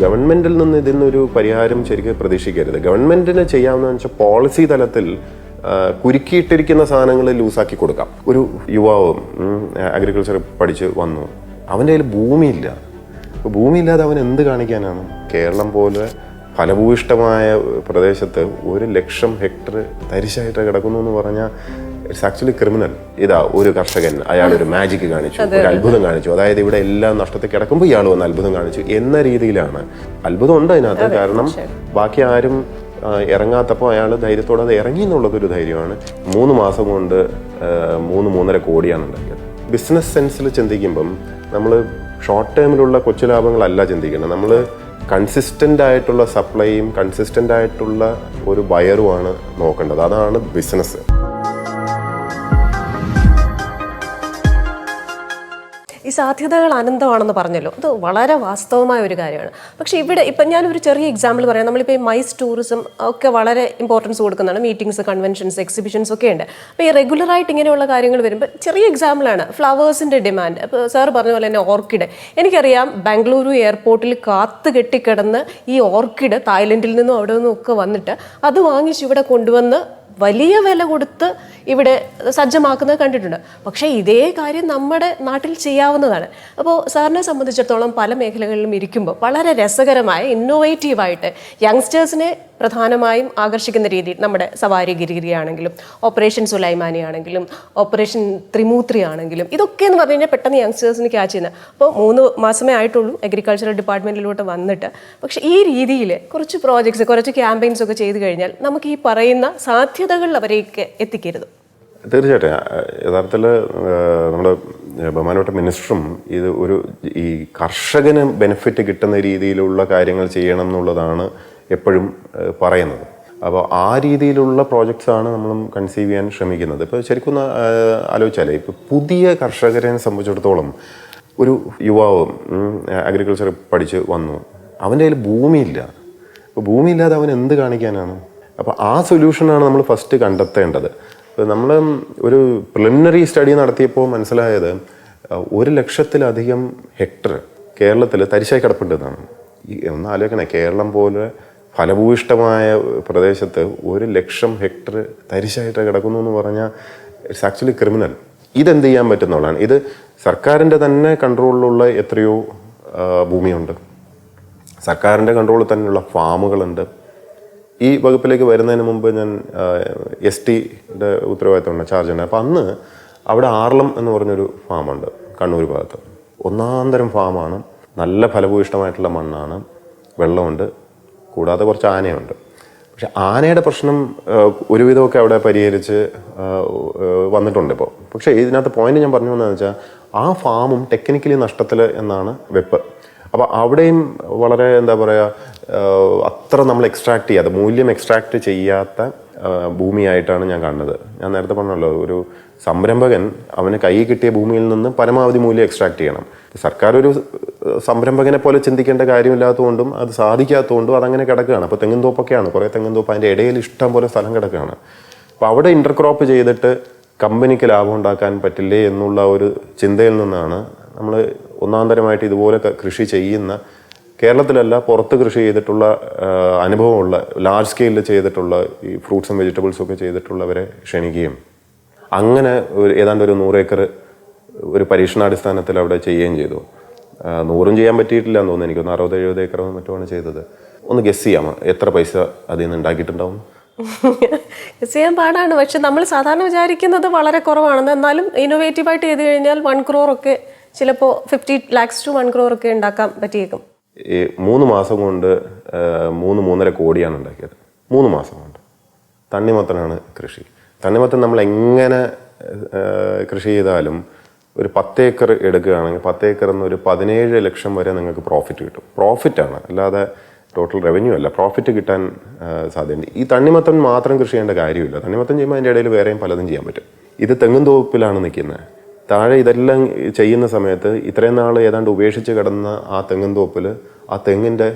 ഗവൺമെന്റിൽ നിന്ന് ഇതിനൊരു പരിഹാരം ശരിക്കും പ്രതീക്ഷിക്കരുത്. ഗവൺമെന്റിന് ചെയ്യാവുന്ന വെച്ചാൽ പോളിസി തലത്തിൽ കുരുക്കിയിട്ടിരിക്കുന്ന സാധനങ്ങൾ ലൂസാക്കി കൊടുക്കാം. ഒരു യുവാവ് അഗ്രികൾച്ചർ പഠിച്ച് വന്നു. അവന്റെ കയ്യിൽ ഭൂമിയില്ല. ഭൂമിയില്ലാതെ അവൻ എന്ത് കാണിക്കാനാണ്? കേരളം പോലെ ഫലഭൂയിഷ്ടമായ പ്രദേശത്ത് ഒരു ലക്ഷം ഹെക്ടർ തരിശായിട്ട് കിടക്കുന്നു എന്ന് പറഞ്ഞാൽ ഇറ്റ്സ് ആക്ച്വലി ക്രിമിനൽ ഇതാ ഒരു കർഷകൻ അയാൾ ഒരു മാജിക് കാണിച്ചു ഒരു അത്ഭുതം കാണിച്ചു. അതായത് ഇവിടെ എല്ലാം നഷ്ടത്തിൽ കിടക്കുമ്പോൾ ഇയാൾ വന്ന് അത്ഭുതം കാണിച്ചു എന്ന രീതിയിലാണ്. അത്ഭുതം ഉണ്ട് അതിനകത്ത് കാരണം ബാക്കി ആരും ഇറങ്ങാത്തപ്പോൾ അയാൾ ധൈര്യത്തോടെ അത് ഇറങ്ങി എന്നുള്ളതൊരു ധൈര്യമാണ്. മൂന്ന് മാസം കൊണ്ട് മൂന്ന് മൂന്നര കോടിയാണ് ഉണ്ടാക്കിയത്. ബിസിനസ് സെൻസിൽ ചിന്തിക്കുമ്പം നമ്മൾ ഷോർട്ട് ടേമിലുള്ള കൊച്ചു ലാഭങ്ങളല്ല ചിന്തിക്കുന്നത്. നമ്മൾ കൺസിസ്റ്റന്റ് ആയിട്ടുള്ള സപ്ലൈയും കൺസിസ്റ്റന്റ് ആയിട്ടുള്ള ഒരു ബയറുമാണ് നോക്കേണ്ടത്. അതാണ് ബിസിനസ് സാധ്യതകൾ അനന്തമാണെന്ന് പറഞ്ഞല്ലോ. അത് വളരെ വാസ്തവമായ ഒരു കാര്യമാണ്. പക്ഷേ ഇവിടെ ഇപ്പം ഞാനൊരു ചെറിയ എക്സാമ്പിൾ പറയാം. നമ്മളിപ്പോൾ ഈ മൈസ് ടൂറിസം ഒക്കെ വളരെ ഇമ്പോർട്ടൻസ് കൊടുക്കുന്നതാണ്. മീറ്റിംഗ്സ് കൺവെൻഷൻസ് എക്സിബിഷൻസ് ഒക്കെ ഉണ്ട്. അപ്പോൾ ഈ റെഗുലറായിട്ട് ഇങ്ങനെയുള്ള കാര്യങ്ങൾ വരുമ്പോൾ ചെറിയ എക്സാമ്പിളാണ് ഫ്ലവേഴ്സിന്റെ ഡിമാൻഡ് അപ്പോൾ സാർ പറഞ്ഞ പോലെ തന്നെ ഓർക്കിഡ് എനിക്കറിയാം ബാംഗ്ലൂരു എയർപോർട്ടിൽ കാത്ത് കെട്ടിക്കിടന്ന് ഈ ഓർക്കിഡ് തായ്ലൻഡിൽ നിന്നും അവിടെ നിന്നും ഒക്കെ വന്നിട്ട് അത് വാങ്ങിച്ച് ഇവിടെ കൊണ്ടുവന്ന് വലിയ വില കൊടുത്ത് ഇവിടെ സജ്ജമാക്കുന്നത് കണ്ടിട്ടുണ്ട്. പക്ഷേ ഇതേ കാര്യം നമ്മുടെ നാട്ടിൽ ചെയ്യാവുന്നതാണ്. അപ്പോൾ സാറിനെ സംബന്ധിച്ചിടത്തോളം പല മേഖലകളിലും ഇരിക്കുമ്പോൾ വളരെ രസകരമായ ഇന്നോവേറ്റീവായിട്ട് യങ്സ്റ്റേഴ്സിനെ പ്രധാനമായും ആകർഷിക്കുന്ന രീതിയിൽ നമ്മുടെ സവാരി ഗിരിഗിരി ആണെങ്കിലും ഓപ്പറേഷൻ സുലൈമാനി ആണെങ്കിലും ഓപ്പറേഷൻ ത്രിമൂത്രി ആണെങ്കിലും ഇതൊക്കെ എന്ന് പറഞ്ഞു കഴിഞ്ഞാൽ പെട്ടെന്ന് യങ്സ്റ്റേഴ്സിന് ക്യാച്ച് ചെയ്യുന്ന. അപ്പോൾ മൂന്ന് മാസമേ ആയിട്ടുള്ളൂ അഗ്രികൾച്ചറൽ ഡിപ്പാർട്ട്മെന്റിലോട്ട് വന്നിട്ട്. പക്ഷേ ഈ രീതിയിൽ കുറച്ച് പ്രോജക്ട്സ് കുറച്ച് ക്യാമ്പയിൻസ് ഒക്കെ ചെയ്തു കഴിഞ്ഞാൽ നമുക്ക് ഈ പറയുന്ന സാധ്യതകൾ അവരേക്ക് എത്തിക്കരുത്. തീർച്ചയായിട്ടും. യഥാർത്ഥത്തിൽ നമ്മുടെ ബഹുമാനപ്പെട്ട മിനിസ്റ്ററും ഇത് ഒരു ഈ കർഷകന് ബെനിഫിറ്റ് കിട്ടുന്ന രീതിയിലുള്ള കാര്യങ്ങൾ ചെയ്യണം എന്നുള്ളതാണ് എപ്പോഴും പറയുന്നത്. അപ്പോൾ ആ രീതിയിലുള്ള പ്രോജക്ട്സാണ് നമ്മൾ കൺസീവ് ചെയ്യാൻ ശ്രമിക്കുന്നത്. ഇപ്പോൾ ശരിക്കും ഒന്ന് ആലോചിച്ചാലേ ഇപ്പോൾ പുതിയ കർഷകരെ സംബന്ധിച്ചിടത്തോളം ഒരു യുവാവ് അഗ്രികൾച്ചർ പഠിച്ച് വന്നു. അവന്റെ കയ്യിൽ ഭൂമിയില്ല. അപ്പോൾ ഭൂമിയില്ലാതെ അവൻ എന്ത് കാണിക്കാനാണ്? അപ്പോൾ ആ സൊല്യൂഷനാണ് നമ്മൾ ഫസ്റ്റ് കണ്ടെത്തേണ്ടത്. നമ്മൾ ഒരു പ്രിലിമിനറി സ്റ്റഡി നടത്തിയപ്പോൾ മനസ്സിലായത് ഒരു ലക്ഷത്തിലധികം ഹെക്ടർ കേരളത്തിൽ തരിശായി കിടപ്പുണ്ടെന്നാണ് ഈ ഒന്ന് ആലോചിക്കണേ കേരളം പോലെ ഫലഭൂയിഷ്ടമായ പ്രദേശത്ത് ഒരു ലക്ഷം ഹെക്ടർ തരിശായിട്ട് കിടക്കുന്നു എന്ന് പറഞ്ഞാൽ ഇറ്റ്സ് ആക്ച്വലി ക്രിമിനൽ ഇതെന്ത് ചെയ്യാൻ പറ്റുന്നതാണ് ഇത് സർക്കാരിന്റെ തന്നെ കൺട്രോളിലുള്ള എത്രയോ ഭൂമിയുണ്ട്. സർക്കാരിന്റെ കൺട്രോളിൽ തന്നെയുള്ള ഫാമുകളുണ്ട്. ഈ വകുപ്പിലേക്ക് വരുന്നതിന് മുമ്പ് ഞാൻ എസ് ടിയുടെ ഉത്തരവാദിത്തമുണ്ട് ചാർജ് ഉണ്ട് അപ്പോൾ അന്ന് അവിടെ ആർലം എന്ന് പറഞ്ഞൊരു ഫാമുണ്ട് കണ്ണൂർ ഭാഗത്ത്. ഒന്നാന്തരം ഫാമാണ്. നല്ല ഫലഭൂയിഷ്ടമായിട്ടുള്ള മണ്ണാണ്. വെള്ളമുണ്ട്. കൂടാതെ കുറച്ച് ആനയുണ്ട്. പക്ഷെ ആനയുടെ പ്രശ്നം ഒരുവിധമൊക്കെ അവിടെ പരിഹരിച്ച് വന്നിട്ടുണ്ട് ഇപ്പോൾ പക്ഷേ ഇതിനകത്ത് പോയിന്റ് ഞാൻ പറഞ്ഞു വന്നതെന്ന് വെച്ചാൽ ആ ഫാമും ടെക്നിക്കലി നഷ്ടത്തിൽ എന്നാണ് വെപ്പ്. അപ്പോൾ അവിടെയും വളരെ എന്താ പറയുക അത്ര നമ്മൾ എക്സ്ട്രാക്ട് ചെയ്യാത്ത മൂല്യം എക്സ്ട്രാക്ട് ചെയ്യാത്ത ഭൂമിയായിട്ടാണ് ഞാൻ കാണുന്നത്. ഞാൻ നേരത്തെ പറഞ്ഞല്ലോ ഒരു സംരംഭകൻ അവന് കൈ കിട്ടിയ ഭൂമിയിൽ നിന്ന് പരമാവധി മൂല്യം എക്സ്ട്രാക്ട് ചെയ്യണം. സർക്കാർ ഒരു സംരംഭകനെ പോലെ ചിന്തിക്കേണ്ട കാര്യമില്ലാത്തതുകൊണ്ടും അത് സാധിക്കാത്തതുകൊണ്ടും അതങ്ങനെ കിടക്കുകയാണ്. അപ്പോൾ തെങ്ങിൻ തോപ്പൊക്കെയാണ്. കുറേ തെങ്ങിൻ തോപ്പ് അതിന്റെ ഇടയിൽ ഇഷ്ടം പോലെ സ്ഥലം കിടക്കുകയാണ്. അപ്പോൾ അവിടെ ഇന്റർക്രോപ്പ് ചെയ്തിട്ട് കമ്പനിക്ക് ലാഭം ഉണ്ടാക്കാൻ പറ്റില്ലേ എന്നുള്ള ഒരു ചിന്തയിൽ നിന്നാണ് നമ്മൾ ഒന്നാന്തരമായിട്ട് ഇതുപോലെ കൃഷി ചെയ്യുന്ന കേരളത്തിലല്ല പുറത്ത് കൃഷി ചെയ്തിട്ടുള്ള അനുഭവമുള്ള ലാർജ് സ്കെയിലിൽ ചെയ്തിട്ടുള്ള ഈ ഫ്രൂട്ട്സും വെജിറ്റബിൾസും ഒക്കെ ചെയ്തിട്ടുള്ളവരെ ക്ഷണിക്കുകയും അങ്ങനെ ഒരു ഏതാണ്ട് ഒരു നൂറേക്കർ ഒരു പരീക്ഷണാടിസ്ഥാനത്തിൽ അവിടെ ചെയ്യുകയും ചെയ്തു. നൂറും ചെയ്യാൻ പറ്റിയിട്ടില്ല എന്ന് തോന്നുന്നു. എനിക്കൊന്ന് അറുപത് എഴുപത് ഏക്കറോ മറ്റുമാണ് ചെയ്തത്. ഒന്ന് ഗസ് ചെയ്യാമോ എത്ര പൈസ അതിൽ നിന്ന് ഉണ്ടാക്കിയിട്ടുണ്ടാവും? ഗസ് ചെയ്യാൻ പാടാണ്. പക്ഷെ നമ്മൾ സാധാരണ വിചാരിക്കുന്നത് വളരെ കുറവാണെന്ന്. എന്നാലും ഇന്നോവേറ്റീവായിട്ട് ചെയ്ത് കഴിഞ്ഞാൽ വൺ ക്രോർ ഒക്കെ ചിലപ്പോൾ fifty lakhs to one crore ഒക്കെ ഉണ്ടാക്കാൻ പറ്റിയേക്കും. ഈ മൂന്ന് മാസം കൊണ്ട് മൂന്ന് മൂന്നര കോടിയാണ് ഉണ്ടാക്കിയത്. മൂന്ന് മാസം കൊണ്ട്. തണ്ണിമത്തനാണ് കൃഷി. തണ്ണിമത്തൻ നമ്മൾ എങ്ങനെ കൃഷി ചെയ്താലും ഒരു പത്ത് ഏക്കർ എടുക്കുകയാണെങ്കിൽ പത്ത് എന്ന് ഒരു പതിനേഴ് ലക്ഷം വരെ നിങ്ങൾക്ക് പ്രോഫിറ്റ് കിട്ടും. പ്രോഫിറ്റാണ് അല്ലാതെ ടോട്ടൽ റവന്യൂ അല്ല. പ്രോഫിറ്റ് കിട്ടാൻ സാധ്യതയുണ്ട്. ഈ തണ്ണിമത്തൻ മാത്രം കൃഷി ചെയ്യേണ്ട കാര്യമില്ല. തണ്ണിമത്തൻ ചെയ്യുമ്പോൾ അതിന്റെ ഇടയിൽ വേറെയും പലതും ചെയ്യാൻ പറ്റും. ഇത് തെങ്ങും തോപ്പിലാണ് നിൽക്കുന്നത്. താഴെ ഇതെല്ലാം ചെയ്യുന്ന സമയത്ത് ഇത്രയും നാൾ ഏതാണ്ട് ഉപേക്ഷിച്ച് കിടന്ന ആ തെങ്ങും തോപ്പിൽ ആ തെങ്ങിന്റെ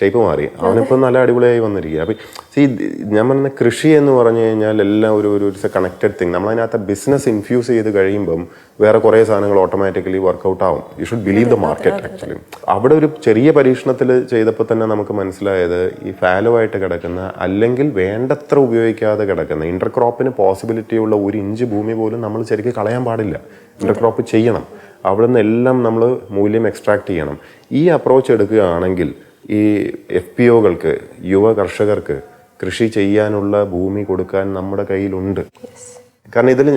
ഷേപ്പ് മാറി. അവനിപ്പോൾ നല്ല അടിപൊളിയായി വന്നിരിക്കുക അപ്പം സി ഞാൻ പറഞ്ഞ കൃഷി എന്ന് പറഞ്ഞു കഴിഞ്ഞാൽ എല്ലാം ഒരു ഒരു കണക്റ്റഡ് തിങ് നമ്മളതിനകത്ത് ബിസിനസ് ഇൻഫ്യൂസ് ചെയ്ത് കഴിയുമ്പം വേറെ കുറേ സാധനങ്ങൾ ഓട്ടോമാറ്റിക്കലി വർക്കൗട്ട് ആവും. You should believe the market actually അവിടെ ഒരു ചെറിയ പരീക്ഷണത്തിൽ ചെയ്തപ്പോൾ തന്നെ നമുക്ക് മനസ്സിലായത് ഈ ഫാലോ ആയിട്ട് കിടക്കുന്ന അല്ലെങ്കിൽ വേണ്ടത്ര ഉപയോഗിക്കാതെ കിടക്കുന്ന ഇന്റർക്രോപ്പിന് പോസിബിലിറ്റി ഉള്ള ഒരു ഇഞ്ച് ഭൂമി പോലും നമ്മൾ ശരിക്കും കളയാൻ പാടില്ല. ഇന്റർക്രോപ്പ് ചെയ്യണം. അവിടെ നിന്ന് എല്ലാം നമ്മൾ മൂല്യം എക്സ്ട്രാക്ട് ചെയ്യണം. ഈ അപ്രോച്ച് എടുക്കുകയാണെങ്കിൽ ഈ എഫ് പി ഒകൾക്ക് യുവ കർഷകർക്ക് കൃഷി ചെയ്യാനുള്ള ഭൂമി കൊടുക്കാൻ നമ്മുടെ കയ്യിലുണ്ട്. കാരണം ഇതിൽ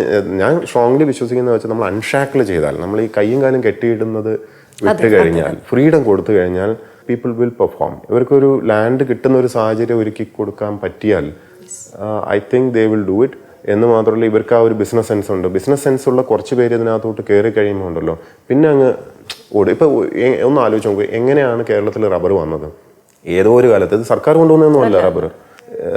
ഞാൻ സ്ട്രോങ്ലി വിശ്വസിക്കുന്ന വെച്ചാൽ നമ്മൾ അൺഷാക്കിൾ ചെയ്താൽ നമ്മൾ ഈ കൈയും കാലും കെട്ടിയിടുന്നത് വിട്ട് കഴിഞ്ഞാൽ ഫ്രീഡം കൊടുത്തു കഴിഞ്ഞാൽ പീപ്പിൾ വിൽ പെർഫോം ഇവർക്കൊരു ലാൻഡ് കിട്ടുന്ന ഒരു സാഹചര്യം ഒരുക്കി കൊടുക്കാൻ പറ്റിയാൽ I think they will do it എന്ന് മാത്രമല്ല ഇവർക്ക് ആ ഒരു ബിസിനസ് സെൻസ് ഉണ്ട്. ബിസിനസ് സെൻസ് ഉള്ള കുറച്ച് പേര് ഇതിനകത്തോട്ട് കയറി കഴിയുമ്പോൾ ഉണ്ടല്ലോ. പിന്നെ അങ്ങ് ഓടും ഇപ്പൊ ഒന്ന് ആലോചിച്ച് നോക്കൂ എങ്ങനെയാണ് കേരളത്തിൽ റബ്ബർ വന്നത്? ഏതോ ഒരു കാലത്ത്. ഇത് സർക്കാർ കൊണ്ടുവന്നൊന്നുമല്ല റബ്ബർ.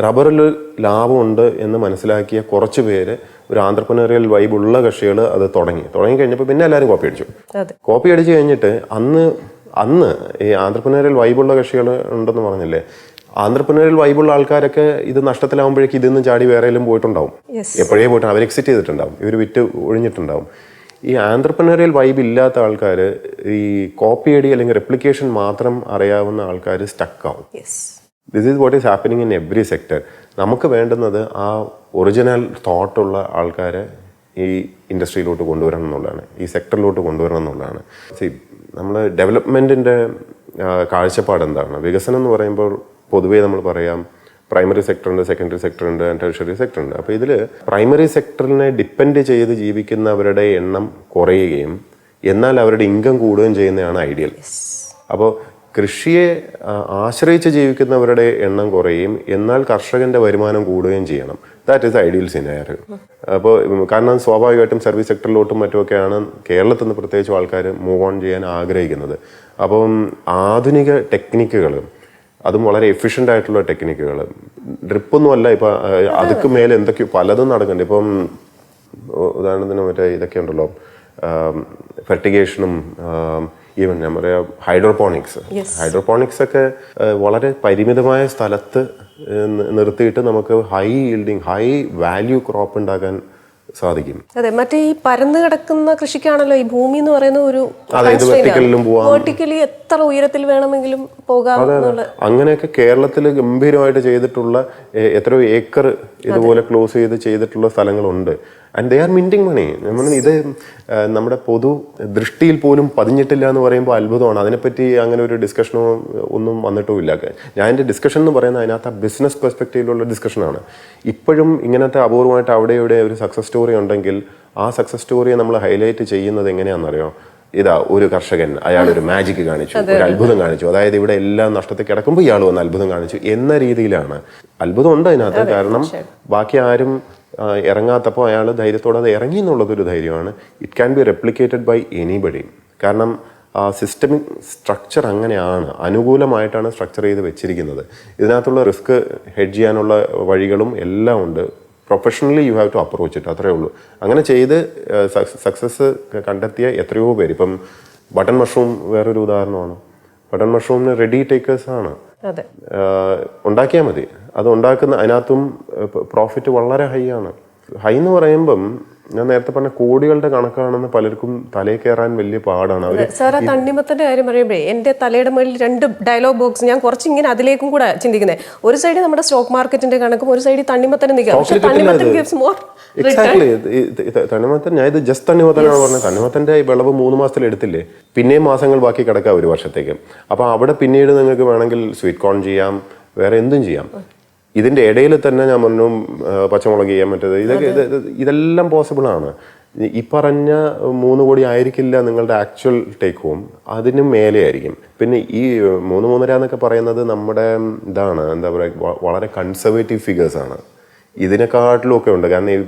റബ്ബറിൽ ലാഭമുണ്ട് എന്ന് മനസ്സിലാക്കിയ കുറച്ച് പേര് ഒരു ആന്ത്രപ്രനറിയൽ ഉള്ള കക്ഷികൾ അത് തുടങ്ങി. തുടങ്ങി കഴിഞ്ഞപ്പോൾ പിന്നെ എല്ലാവരും കോപ്പി അടിച്ചു. കോപ്പി അടിച്ച് കഴിഞ്ഞിട്ട് അന്ന് അന്ന് ഈ ആന്ത്രപ്രനറിയൽ വൈബുള്ള കക്ഷികൾ ഉണ്ടെന്ന് പറഞ്ഞില്ലേ? ആന്ത്രപ്രനറിയൽ വൈബുള്ള ആൾക്കാരൊക്കെ ഇത് നഷ്ടത്തിലാവുമ്പോഴേക്കും ഇതിൽ നിന്ന് ചാടി വേറെ പോയിട്ടുണ്ടാവും. എപ്പോഴേ പോയിട്ടുണ്ടാവും അവർ എക്സിറ്റ് ചെയ്തിട്ടുണ്ടാവും. ഇവർ വിറ്റ് ഒഴിഞ്ഞിട്ടുണ്ടാവും. ഈ ആന്ത്രപ്രനറിയൽ വൈബ് ഇല്ലാത്ത ആൾക്കാർ ഈ കോപ്പി അടി അല്ലെങ്കിൽ റെപ്ലിക്കേഷൻ മാത്രം അറിയാവുന്ന ആൾക്കാർ സ്റ്റക്കാവും yes this is what is happening in every sector നമുക്ക് വേണ്ടുന്നത് ആ ഒറിജിനൽ തോട്ടുള്ള ആൾക്കാരെ ഈ ഇൻഡസ്ട്രിയിലോട്ട് കൊണ്ടുവരണം എന്നുള്ളതാണ്. ഈ സെക്ടറിലോട്ട് കൊണ്ടുവരണം എന്നുള്ളതാണ്. സി നമ്മൾ ഡെവലപ്മെന്റിന്റെ കാഴ്ചപ്പാട് എന്താണ്? വികസനം എന്ന് പറയുമ്പോൾ പൊതുവേ നമ്മൾ പറയാം പ്രൈമറി സെക്ടർ ഉണ്ട് സെക്കൻഡറി സെക്ടർ ഉണ്ട് ടെറിഷറി സെക്ടർ ഉണ്ട്. അപ്പോൾ ഇതിൽ പ്രൈമറി സെക്ടറിനെ ഡിപ്പെൻഡ് ചെയ്ത് ജീവിക്കുന്നവരുടെ എണ്ണം കുറയുകയും എന്നാൽ അവരുടെ ഇൻകം കൂടുകയും ചെയ്യുന്നതാണ് ഐഡിയൽ അപ്പോൾ കൃഷിയെ ആശ്രയിച്ച് ജീവിക്കുന്നവരുടെ എണ്ണം കുറയും എന്നാൽ കർഷകന്റെ വരുമാനം കൂടുകയും ചെയ്യണം. ദാറ്റ് ഈസ് ഐഡിയൽ സിനാരി അപ്പോൾ കാരണം സ്വാഭാവികമായിട്ടും സർവീസ് സെക്ടറിലോട്ടും മറ്റുമൊക്കെയാണ് കേരളത്തിൽ നിന്ന് പ്രത്യേകിച്ച് ആൾക്കാർ മൂവ് ഓൺ ചെയ്യാൻ ആഗ്രഹിക്കുന്നത്. അപ്പം ആധുനിക ടെക്നിക്കുകൾ അതും വളരെ എഫിഷ്യന്റ് ആയിട്ടുള്ള ടെക്നിക്കുകൾ ഡ്രിപ്പൊന്നും അല്ല ഇപ്പം അതുക്ക് മേലെ എന്തൊക്കെയോ പലതും നടക്കുന്നുണ്ട്. ഇപ്പം ഉദാഹരണത്തിന് മറ്റേ ഇതൊക്കെ ഉണ്ടല്ലോ. ഫെർട്ടിഗേഷനും ഈവൻ ഞാൻ പറയാം ഹൈഡ്രോപോണിക്സ് ഹൈഡ്രോപോണിക്സ് ഒക്കെ വളരെ പരിമിതമായ സ്ഥലത്ത് നിർത്തിയിട്ട് നമുക്ക് high yielding high value crop ഉണ്ടാക്കാൻ സാധിക്കും. അതെ മറ്റേ ഈ പരന്നു കിടക്കുന്ന കൃഷിക്കാണല്ലോ ഈ ഭൂമി എന്ന് പറയുന്ന ഒരു വെർട്ടിക്കലി എത്ര ഉയരത്തിൽ വേണമെങ്കിലും അങ്ങനെയൊക്കെ കേരളത്തിൽ ഗംഭീരമായിട്ട് ചെയ്തിട്ടുള്ള എത്രയോ ഏക്കർ ഇതുപോലെ ക്ലോസ് ചെയ്ത് ചെയ്തിട്ടുള്ള സ്ഥലങ്ങളുണ്ട്. ആൻഡ് ദേ ആർ മിന്റിങ് മണി നമ്മൾ ഇത് നമ്മുടെ പൊതു ദൃഷ്ടിയിൽ പോലും പതിഞ്ഞിട്ടില്ല എന്ന് പറയുമ്പോൾ അത്ഭുതമാണ്. അതിനെപ്പറ്റി അങ്ങനെ ഒരു ഡിസ്കഷനോ ഒന്നും വന്നിട്ടുമില്ല. ഞാൻ എന്റെ ഡിസ്കഷൻ എന്ന് പറയുന്നത് അതിനകത്ത് ആ ബിസിനസ് പെർസ്പെക്റ്റീവിലുള്ള ഡിസ്കഷനാണ് ഇപ്പോഴും ഇങ്ങനത്തെ അപൂർവമായിട്ട് അവിടെ ഇവിടെ ഒരു സക്സസ് സ്റ്റോറി ഉണ്ടെങ്കിൽ ആ സക്സസ് സ്റ്റോറിയെ നമ്മൾ ഹൈലൈറ്റ് ചെയ്യുന്നത് എങ്ങനെയാണെന്നറിയോ? ഇതാ ഒരു കർഷകൻ അയാൾ ഒരു മാജിക് കാണിച്ചു ഒരു അത്ഭുതം കാണിച്ചു. അതായത് ഇവിടെ എല്ലാം നഷ്ടത്തിൽ കിടക്കുമ്പോൾ ഇയാൾ വന്ന് അത്ഭുതം കാണിച്ചു എന്ന രീതിയിലാണ്. അത്ഭുതം ഉണ്ട് അതിനകത്ത് കാരണം ബാക്കി ആരും ഇറങ്ങാത്തപ്പോൾ അയാൾ ധൈര്യത്തോടെ അത് ഇറങ്ങി എന്നുള്ളതൊരു ധൈര്യമാണ്. It can be replicated by anybody കാരണം ആ സിസ്റ്റമിക് സ്ട്രക്ചർ അങ്ങനെയാണ്. അനുകൂലമായിട്ടാണ് സ്ട്രക്ചർ ചെയ്ത് വെച്ചിരിക്കുന്നത്. ഇതിനകത്തുള്ള റിസ്ക് ഹെഡ് ചെയ്യാനുള്ള വഴികളും എല്ലാം ഉണ്ട്. Professionally you have to approach it അത്രേ ഉള്ളൂ. അങ്ങനെ ചെയ്ത് സക്സസ് കണ്ടെത്തിയ എത്രയോ പേര്. ഇപ്പം ബട്ടൺ മഷ്റൂം വേറൊരു ഉദാഹരണമാണ്. ബട്ടൺ മഷ്റൂമിന് റെഡി ടേക്കേഴ്സ് ആണ്. ഉണ്ടാക്കിയാൽ മതി. അത് ഉണ്ടാക്കുന്ന അതിനകത്തും പ്രോഫിറ്റ് വളരെ ഹൈ ആണ്. ഹൈ എന്ന് പറയുമ്പം ഞാൻ നേരത്തെ പറഞ്ഞ കോടികളുടെ കണക്കാണെന്ന് പലർക്കും തലയിൽ കയറാൻ വലിയ പാടാണ്. അവർ സാർ ആ തണ്ണിമത്തന്റെ കാര്യം പറയുമ്പോഴേ എന്റെ തലയുടെ മുകളിൽ രണ്ട് ഡയലോഗ് ബോക്സ് ഞാൻ കുറച്ച് ഇങ്ങനെ അതിലേക്കും കൂടെ ചിന്തിക്കുന്നത് ഒരു സൈഡ് നമ്മുടെ സ്റ്റോക്ക് മാർക്കറ്റിന്റെ കണക്കും ഒരു സൈഡ് തണ്ണിമത്തനെ തണ്ണിമത്തൻ എക്സാക്ട്ലി ഞാൻ ഇത് ജസ്റ്റ് തണ്ണിമത്തനാണ് പറഞ്ഞത്. തണ്ണിമത്തന്റെ വിളവ് മൂന്ന് മാസത്തിൽ എടുത്തില്ലേ? പിന്നെയും മാസങ്ങൾ ബാക്കി കിടക്കാം ഒരു വർഷത്തേക്ക്. അപ്പൊ അവിടെ പിന്നീട് നിങ്ങൾക്ക് വേണമെങ്കിൽ സ്വീറ്റ് കോൺ ചെയ്യാം വേറെ എന്തും ചെയ്യാം. ഇതിന്റെ ഇടയിൽ തന്നെ ഞാൻ പറഞ്ഞു പച്ചമുളക് ചെയ്യാൻ പറ്റത്. ഇതൊക്കെ ഇത് ഇത് ഇതെല്ലാം പോസിബിൾ ആണ്. ഈ പറഞ്ഞ മൂന്ന് കോടി ആയിരിക്കില്ല നിങ്ങളുടെ ആക്ച്വൽ ടേക്ക് ഹോം അതിനും മേലെ ആയിരിക്കും. പിന്നെ ഈ മൂന്ന് മൂന്നര എന്നൊക്കെ പറയുന്നത് നമ്മുടെ ഇതാണ്. എന്താ പറയുക വളരെ കൺസർവേറ്റീവ് ഫിഗേഴ്സ് ആണ്. ഇതിനെക്കാട്ടിലും ഒക്കെ ഉണ്ട്. കാരണം ഈ,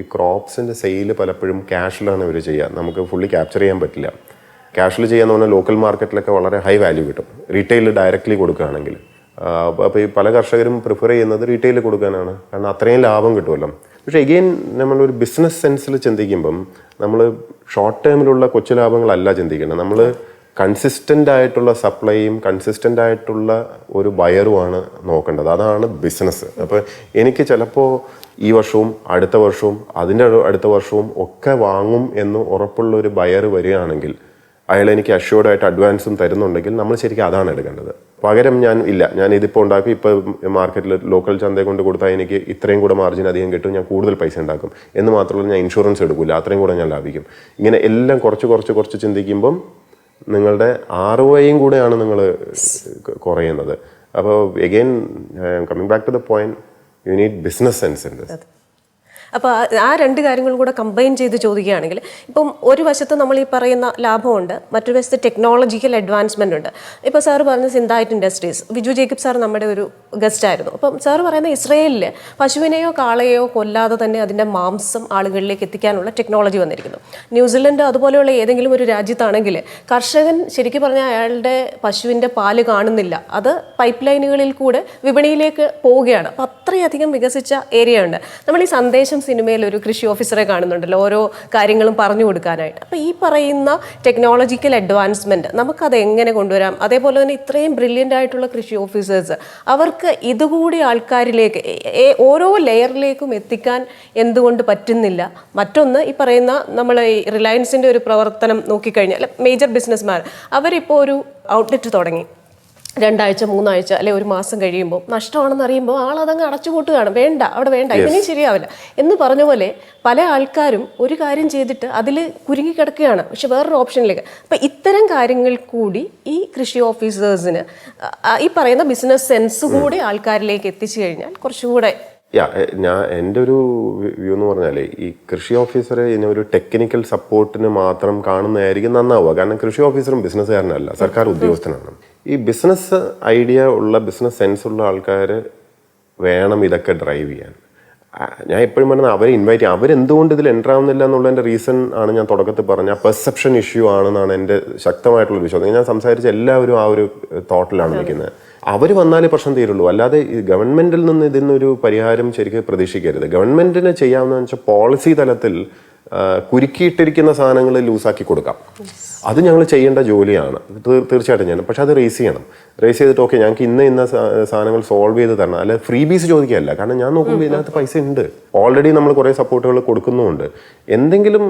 ക്രോപ്സിന്റെ സെയിൽ പലപ്പോഴും ക്യാഷിലാണ് ഇവർ ചെയ്യുക. നമുക്ക് ഫുള്ളി ക്യാപ്ചർ ചെയ്യാൻ പറ്റില്ല. ക്യാഷിൽ ചെയ്യാന്ന് പറഞ്ഞാൽ ലോക്കൽ മാർക്കറ്റിലൊക്കെ വളരെ ഹൈ വാല്യൂ കിട്ടും. റീറ്റെയിൽ ഡയറക്റ്റ്ലി കൊടുക്കുകയാണെങ്കിൽ. അപ്പോൾ ഈ പല കർഷകരും പ്രിഫർ ചെയ്യുന്നത് റീറ്റെയിൽ കൊടുക്കാനാണ്. കാരണം അത്രയും ലാഭം കിട്ടുമല്ലോ. പക്ഷേ എഗെയിൻ നമ്മളൊരു ബിസിനസ് സെൻസിൽ ചിന്തിക്കുമ്പം നമ്മൾ ഷോർട്ട് ടേമിലുള്ള കൊച്ചു ലാഭങ്ങളല്ല ചിന്തിക്കുന്നത് നമ്മൾ കൺസിസ്റ്റന്റ് ആയിട്ടുള്ള സപ്ലൈയും കൺസിസ്റ്റന്റ് ആയിട്ടുള്ള ഒരു ബയറുമാണ് നോക്കേണ്ടത്. അതാണ് ബിസിനസ് അപ്പോൾ എനിക്ക് ചിലപ്പോൾ ഈ വർഷവും അടുത്ത വർഷവും അതിന്റെ അടുത്ത വർഷവും ഒക്കെ വാങ്ങും എന്ന് ഉറപ്പുള്ള ഒരു ബയർ വരികയാണെങ്കിൽ അയാൾ എനിക്ക് അഷ്യൂർഡായിട്ട് അഡ്വാൻസും തരുന്നുണ്ടെങ്കിൽ നമ്മൾ ശരിക്കും അതാണ് എടുക്കേണ്ടത്. പകരം ഞാൻ ഇല്ല. ഞാൻ ഇതിപ്പോൾ ഉണ്ടാക്കി ഇപ്പോൾ മാർക്കറ്റിൽ ലോക്കൽ ചന്തയെ കൊണ്ട് കൊടുത്താൽ എനിക്ക് ഇത്രയും കൂടെ മാർജിൻ അധികം കിട്ടും ഞാൻ കൂടുതൽ പൈസ ഉണ്ടാക്കും. എന്ന് മാത്രമല്ല ഞാൻ ഇൻഷുറൻസ് എടുക്കില്ല അത്രയും കൂടെ ഞാൻ ലാഭിക്കും. ഇങ്ങനെ എല്ലാം കുറച്ച് കുറച്ച് കുറച്ച് ചിന്തിക്കുമ്പം നിങ്ങളുടെ ആർ ഒയും കൂടെയാണ് നിങ്ങൾ കുറയുന്നത്. അപ്പോൾ again coming back to the point you need business sense in അപ്പോൾ ആ രണ്ട് കാര്യങ്ങളും കൂടെ കമ്പൈൻ ചെയ്ത് ചോദിക്കുകയാണെങ്കിൽ ഇപ്പം ഒരു വശത്ത് നമ്മൾ ഈ പറയുന്ന ലാഭമുണ്ട് മറ്റൊരു വശത്ത് ടെക്നോളജിക്കൽ അഡ്വാൻസ്മെന്റ് ഉണ്ട്. ഇപ്പോൾ സാറ് പറഞ്ഞ സിന്തായിട്ട് ഇൻഡസ്ട്രീസ് വിജു ജേക്കബ് സാർ നമ്മുടെ ഒരു ഗസ്റ്റ് ആയിരുന്നു. അപ്പം സാറ് പറയുന്ന ഇസ്രയേലിൽ പശുവിനെയോ കാളയോ കൊല്ലാതെ തന്നെ അതിന്റെ മാംസം ആളുകളിലേക്ക് എത്തിക്കാനുള്ള ടെക്നോളജി വന്നിരിക്കുന്നു. ന്യൂസിലൻഡ് അതുപോലെയുള്ള ഏതെങ്കിലും ഒരു രാജ്യത്താണെങ്കിൽ കർഷകൻ ശരിക്കും പറഞ്ഞാൽ അയാളുടെ പശുവിന്റെ പാൽ കാണുന്നില്ല. അത് പൈപ്പ് ലൈനുകളിൽ കൂടെ വിപണിയിലേക്ക് പോവുകയാണ്. അപ്പം അത്രയധികം വികസിച്ച ഏരിയ ഉണ്ട്. നമ്മൾ ഈ സന്ദേശം സിനിമയിൽ ഒരു കൃഷി ഓഫീസറെ കാണുന്നുണ്ടല്ലോ ഓരോ കാര്യങ്ങളും പറഞ്ഞു കൊടുക്കാനായിട്ട്. അപ്പോൾ ഈ പറയുന്ന ടെക്നോളജിക്കൽ അഡ്വാൻസ്മെന്റ് നമുക്കത് എങ്ങനെ കൊണ്ടുവരാം? അതേപോലെ തന്നെ ഇത്രയും ബ്രില്യന്റ് ആയിട്ടുള്ള കൃഷി ഓഫീസേഴ്സ് അവർക്ക് ഇതുകൂടി ആൾക്കാരിലേക്ക് ഓരോ ലെയറിലേക്കും എത്തിക്കാൻ എന്തുകൊണ്ട് പറ്റുന്നില്ല? മറ്റൊന്ന് ഈ പറയുന്ന നമ്മൾ ഈ റിലയൻസിന്റെ ഒരു പ്രവർത്തനം നോക്കിക്കഴിഞ്ഞാൽ മേജർ ബിസിനസ്മാൻ അവരിപ്പോൾ ഒരു ഔട്ട്ലെറ്റ് തുടങ്ങി. രണ്ടാഴ്ച മൂന്നാഴ്ച അല്ലെ ഒരു മാസം കഴിയുമ്പോൾ നഷ്ടമാണെന്ന് അറിയുമ്പോൾ ആൾ അതങ്ങ് അടച്ചുപൂട്ടുകയാണ്. വേണ്ട അവിടെ വേണ്ട. ഇതിനും ശരിയാവില്ല. എന്ന് പറഞ്ഞ പോലെ പല ആൾക്കാരും ഒരു കാര്യം ചെയ്തിട്ട് അതിൽ കുരുങ്ങി കിടക്കുകയാണ് പക്ഷെ വേറൊരു ഓപ്ഷനിലേക്ക്. അപ്പം ഇത്തരം കാര്യങ്ങൾ കൂടി ഈ കൃഷി ഓഫീസേഴ്സിന് ഈ പറയുന്ന ബിസിനസ് സെൻസ് കൂടി ആൾക്കാരിലേക്ക് എത്തിച്ചു കഴിഞ്ഞാൽ കുറച്ചുകൂടെ യാ ഞാൻ എന്റെ ഒരു വ്യൂ എന്ന് പറഞ്ഞാൽ ഈ കൃഷി ഓഫീസറെ ഇതിനെ ഒരു ടെക്നിക്കൽ സപ്പോർട്ടിന് മാത്രം കാണുന്നതായിരിക്കും നന്നാവുക. കാരണം കൃഷി ഓഫീസറും ബിസിനസ്സുകാരനല്ല. സർക്കാർ ഉദ്യോഗസ്ഥനാണ്. ഈ ബിസിനസ് ഐഡിയ ഉള്ള ബിസിനസ് സെൻസ് ഉള്ള ആൾക്കാർ വേണം ഇതൊക്കെ ഡ്രൈവ് ചെയ്യാൻ. ഞാൻ എപ്പോഴും പറഞ്ഞത് അവരെ ഇൻവൈറ്റ് ചെയ്യാം അവരെന്തുകൊണ്ട് ഇതിൽ എന്റർ ആവുന്നില്ല എന്നുള്ളതിന്റെ റീസൺ ആണ് ഞാൻ തുടക്കത്തിൽ പറഞ്ഞ പെർസെപ്ഷൻ ഇഷ്യൂ ആണെന്നാണ് എന്റെ ശക്തമായിട്ടുള്ള വിശ്വാസം. ഞാൻ സംസാരിച്ച എല്ലാവരും ആ ഒരു തോട്ടിലാണ് നിൽക്കുന്നത്. അവർ വന്നാലേ പ്രശ്നം തീരുള്ളൂ. അല്ലാതെ ഈ ഗവൺമെന്റിൽ നിന്ന് ഇതിനൊരു പരിഹാരം ശരിക്കും പ്രതീക്ഷിക്കരുത്. ഗവൺമെന്റിന് ചെയ്യാവുന്ന വെച്ചാൽ പോളിസി തലത്തിൽ കുരുക്കിയിട്ടിരിക്കുന്ന സാധനങ്ങൾ ലൂസാക്കി കൊടുക്കാം. അത് ഞങ്ങൾ ചെയ്യേണ്ട ജോലിയാണ്. തീർച്ചയായിട്ടും ചെയ്യണം പക്ഷെ അത് റേസ് ചെയ്യണം. റേസ് ചെയ്തിട്ട് ഓക്കെ ഞങ്ങൾക്ക് ഇന്ന ഇന്ന സാധനങ്ങൾ സോൾവ് ചെയ്ത് തരണം. അല്ലെ ഫ്രീ ബീസ് ചോദിക്കുകയല്ല. കാരണം ഞാൻ നോക്കുമ്പോൾ ഇതിനകത്ത് പൈസ ഉണ്ട്. ഓൾറെഡി നമ്മൾ കുറേ സപ്പോർട്ടുകൾ കൊടുക്കുന്നുമുണ്ട്. എന്തെങ്കിലും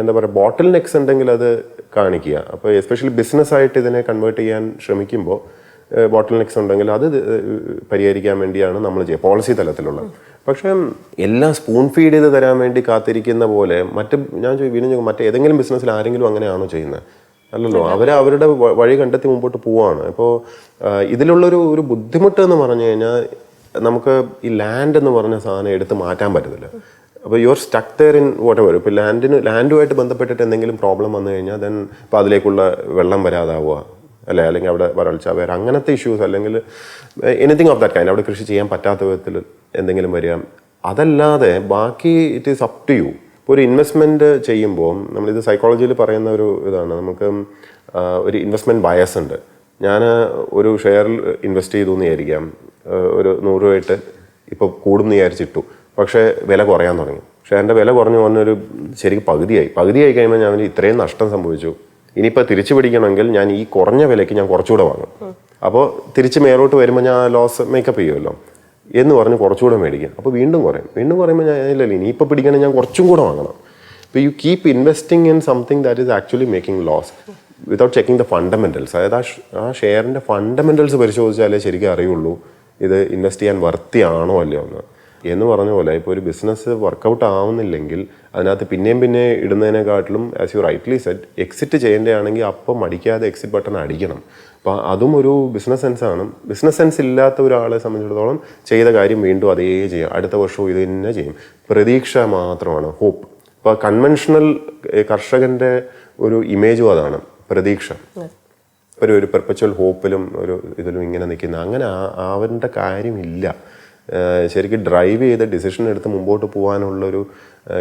എന്താ പറയുക ബോട്ടിൽ നെക്സ് ഉണ്ടെങ്കിൽ അത് കാണിക്കുക. അപ്പോൾ എസ്പെഷ്യലി ബിസിനസ്സായിട്ട് ഇതിനെ കൺവേർട്ട് ചെയ്യാൻ ശ്രമിക്കുമ്പോൾ ബോട്ടിൽ നെക്സ് ഉണ്ടെങ്കിൽ അത് പരിഹരിക്കാൻ വേണ്ടിയാണ് നമ്മൾ ചെയ്യുക പോളിസി തലത്തിലുള്ള പക്ഷേ എല്ലാം സ്പൂൺ ഫീഡ് ചെയ്ത് തരാൻ വേണ്ടി കാത്തിരിക്കുന്ന പോലെ മറ്റ് ഞാൻ വീണ്ടും മറ്റേതെങ്കിലും ബിസിനസ്സിൽ ആരെങ്കിലും അങ്ങനെയാണോ ചെയ്യുന്നത്? അല്ലല്ലോ അവർ അവരുടെ വഴി കണ്ടെത്തി മുമ്പോട്ട് പോവാണ്. അപ്പോൾ ഇതിലുള്ളൊരു ഒരു ബുദ്ധിമുട്ട് എന്ന് പറഞ്ഞു കഴിഞ്ഞാൽ നമുക്ക് ഈ ലാൻഡ് എന്ന് പറഞ്ഞ സാധനം എടുത്ത് മാറ്റാൻ പറ്റത്തില്ല. അപ്പോൾ your stuck there in whatever ഇപ്പോൾ ലാൻഡിന് ലാൻഡുമായിട്ട് ബന്ധപ്പെട്ടിട്ട് എന്തെങ്കിലും പ്രോബ്ലം വന്നു കഴിഞ്ഞാൽ ദെൻ ഇപ്പോൾ അതിലേക്കുള്ള വെള്ളം വരാതാവുക. അല്ലെ? അല്ലെങ്കിൽ അവിടെ വരൾച്ച വേറെ അങ്ങനത്തെ ഇഷ്യൂസ് അല്ലെങ്കിൽ എനിത്തിങ് ഓഫ് ദാറ്റ് കൈൻഡ് അവിടെ കൃഷി ചെയ്യാൻ പറ്റാത്ത വിധത്തിൽ എന്തെങ്കിലും വരിക. അതല്ലാതെ ബാക്കി it is up to you ഇപ്പോൾ ഒരു ഇൻവെസ്റ്റ്മെന്റ് ചെയ്യുമ്പോൾ നമ്മളിത് സൈക്കോളജിയിൽ പറയുന്ന ഒരു ഇതാണ്. നമുക്ക് ഒരു ഇൻവെസ്റ്റ്മെന്റ് ബയസ് ഉണ്ട്. ഞാൻ ഒരു ഷെയറിൽ ഇൻവെസ്റ്റ് ചെയ്തു എന്ന് വിചാരിക്കാം. ഒരു നൂറ് രൂപയായിട്ട് ഇപ്പോൾ കൂടും എന്ന് വിചാരിച്ചിട്ടു. പക്ഷേ വില കുറയാൻ തുടങ്ങി. ഷെയറിന്റെ വില കുറഞ്ഞു പോകുന്നൊരു ശരിക്കും പകുതിയായി. പകുതിയായി കഴിയുമ്പോൾ ഞാൻ ഇത്രയും നഷ്ടം സംഭവിച്ചു. ഇനിയിപ്പോൾ തിരിച്ചു പിടിക്കണമെങ്കിൽ ഞാൻ ഈ കുറഞ്ഞ വിലയ്ക്ക് ഞാൻ കുറച്ചുകൂടെ വാങ്ങും. അപ്പോൾ തിരിച്ച് മേലോട്ട് വരുമ്പോൾ ഞാൻ ലോസ് മേക്കപ്പ് ചെയ്യുമല്ലോ? എന്ന് പറഞ്ഞ് കുറച്ചുകൂടെ മേടിക്കും. അപ്പോൾ വീണ്ടും കുറയും. വീണ്ടും കുറയുമ്പോൾ ഞാൻ ഇല്ലല്ലോ ഇനിയിപ്പോൾ പിടിക്കണമെങ്കിൽ ഞാൻ കുറച്ചും കൂടെ വാങ്ങണം. അപ്പോൾ you keep investing in something that is actually making loss without checking the fundamentals അതായത് ആ ആ ഷെയറിന്റെ ഫണ്ടമെന്റൽസ് പരിശോധിച്ചാലേ ശരിക്കും അറിയുള്ളൂ ഇത് ഇൻവെസ്റ്റ് ചെയ്യാൻ വർത്തിയാണോ അല്ലയോ എന്ന്. എന്ന് പറഞ്ഞ പോലെ ഇപ്പോൾ ഒരു ബിസിനസ് വർക്കൗട്ട് ആവുന്നില്ലെങ്കിൽ അതിനകത്ത് പിന്നെയും പിന്നെ ഇടുന്നതിനെക്കാട്ടിലും as you rightly set exit ചെയ്യേണ്ടതാണെങ്കിൽ അപ്പം മടിക്കാതെ എക്സിറ്റ് ബട്ടൺ അടിക്കണം. അപ്പോൾ അതും ഒരു ബിസിനസ് സെൻസാണ് ബിസിനസ് സെൻസ് ഇല്ലാത്ത ഒരാളെ സംബന്ധിച്ചിടത്തോളം ചെയ്ത കാര്യം വീണ്ടും അതേ ചെയ്യും. അടുത്ത വർഷവും ഇത് തന്നെ ചെയ്യും. പ്രതീക്ഷ മാത്രമാണ് ഹോപ്പ് ഇപ്പോൾ കൺവെൻഷണൽ കർഷകന്റെ ഒരു ഇമേജും അതാണ് പ്രതീക്ഷ. ഒരു ഒരു പെർപ്പച്വൽ ഹോപ്പിലും ഒരു ഇതിലും ഇങ്ങനെ നിൽക്കുന്ന അങ്ങനെ ആവേണ്ട കാര്യമില്ല. ശരിക്കും ഡ്രൈവ് ചെയ്ത് ഡിസിഷൻ എടുത്ത് മുമ്പോട്ട് പോകാനുള്ളൊരു